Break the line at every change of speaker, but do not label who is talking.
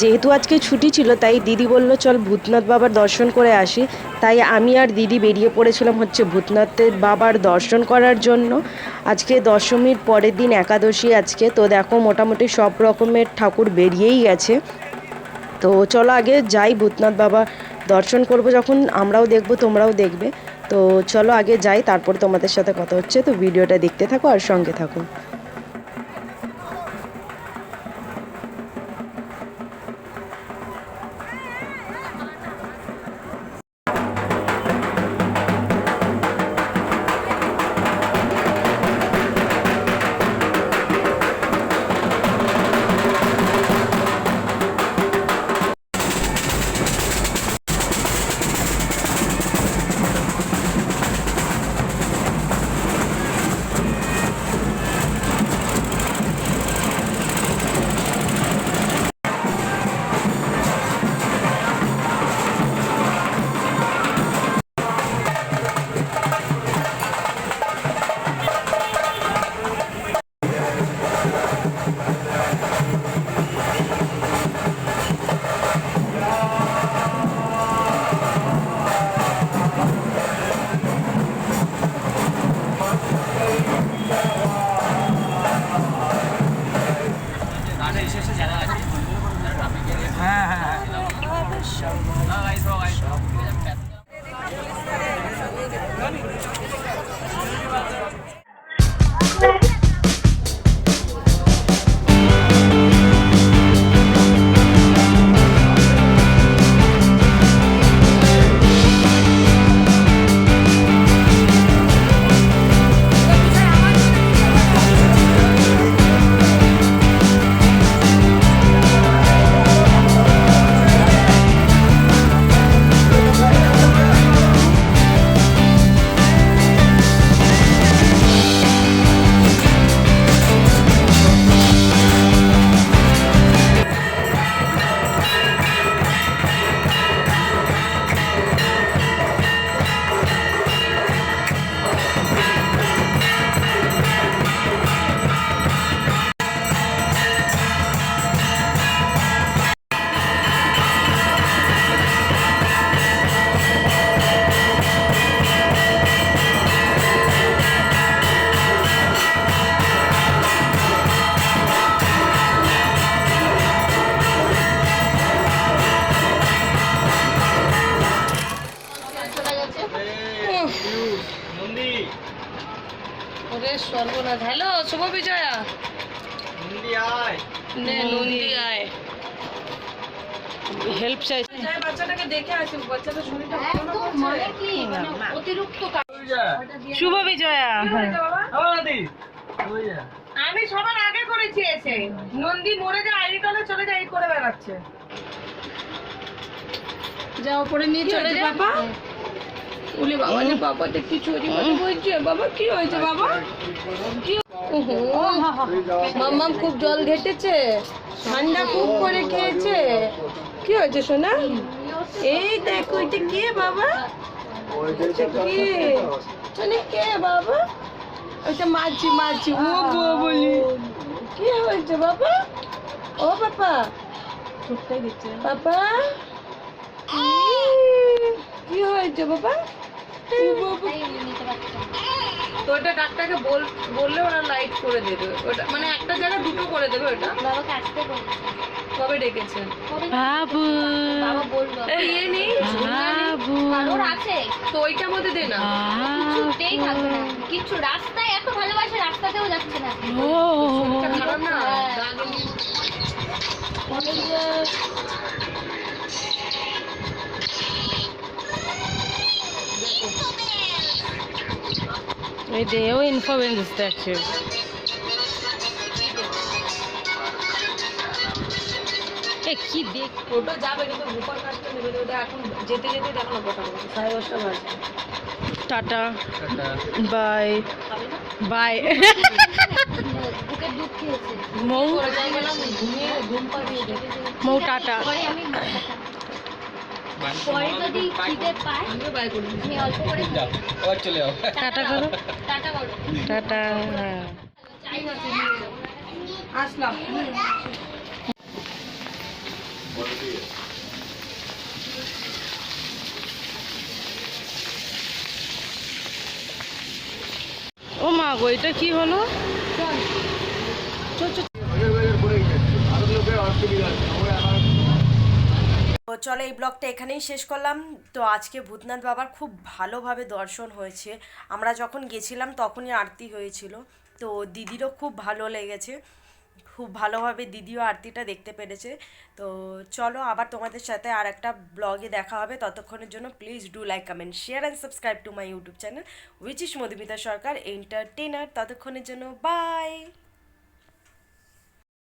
যেহেতু আজকে ছুটি ছিল, তাই দিদি বলল, চল ভূতনাথ বাবার দর্শন করে আসি। তাই আমি আর দিদি বেরিয়ে পড়েছিলাম হচ্ছে ভূতনাথের বাবার দর্শন করার জন্য। আজকে দশমীর পরের দিন একাদশী আজকে। তো দেখো, মোটামুটি সব রকমের ঠাকুর বেরিয়েই গেছে। তো চলো আগে যাই ভূতনাথ বাবা দর্শন করব, যখন আমরাও দেখব, তোমরাও দেখবে। তো চলো আগে যাই, তারপর তোমাদের সাথে কথা হচ্ছে। তো ভিডিওটা দেখতে থাকো আর সঙ্গে থাকো।
ওরে সর্বনাশ। হ্যালো শুভ বিজয়া। নে আয়।
হেল্প চাই।
বাচ্চাটাকে দেখে আসি। বাচ্চাটা শরীরটা ভালো না করছে।
মানে কি? অতিরিক্ত
শুভ বিজয়া।
আমি সবার আগে করেছি এসে। নন্দী মরে যায় আইডি কার্ডে চলে যায় এই করে বেড়াচ্ছে। যা ওপরে নিয়ে চলে যা। বাবা? উলি বাবা রে বাবা দেখি চুরি বাজি বলছে বাবা কি হয়েছে বাবা? কি ওহো মাম্মাম খুব জল ঘেটেছে ঠান্ডা খুব করে খেয়েছে। কি হয়েছে সোনা? এই দেখো এটা কে বাবা? কে? সোনা কে বাবা? ওইটা মাছি মাছি ও বউ বলি। কি হয়েছে বাবা? ও পাপা পাপা কি হয়েছে বাবা? তো ওটা ডাক্তারকে বল বললে ওরা লাইট করে দেবে। ওটা মানে একটা জায়গায় দুটো করে দেবে ওটা।
বাবাকে আসতে বলছে
কবে ডেকেছেন
বাবু
বাবা বলল।
ইয়ে নেই
বাবু
কারোর আছে।
তো ওইটার মধ্যে দে না।
কিছুতেই থাকবে না। কিছু রাস্তায় এত ভালোবাসে রাস্তাতেও যাচ্ছে না।
এই দেও ইনফরমেন্স দিচ্ছে এ কি দেখ
ওটা যাবে কিন্তু ভূপাল কাজটা নেবে ওটা এখন যেতে যেতে দেখো না কটা সাড়ে দশটা বাজে।
Tata. Bye. Bye. Mou. Mou tata.
পরে আমি পরে যদি খিদে পাই
আমিও বাই করি
আমি অল্প করে
চলে যাও।
টাটা করো।
টাটা করো
টাটা হ্যাঁ।
আসলাম।
ও মা গো এটা কি হলো? তো চলো এই ব্লগটা এখানেই শেষ করলাম। তো আজকে ভূতনাথ বাবার খুব ভালোভাবে দর্শন হয়েছে। আমরা যখন গেছিলাম তখনই আরতি হয়েছিল। তো দিদিরও খুব ভালো লেগেছে। খুব ভালোভাবে দিদিও আরতিটা দেখতে পেরেছে। তো চলো আবার তোমাদের সাথে আর একটা ব্লগে দেখা হবে। ততক্ষণের জন্য please do like comment share and subscribe to my YouTube channel which is Madhumita Sarkar entertainer ততক্ষণের জন্য বাই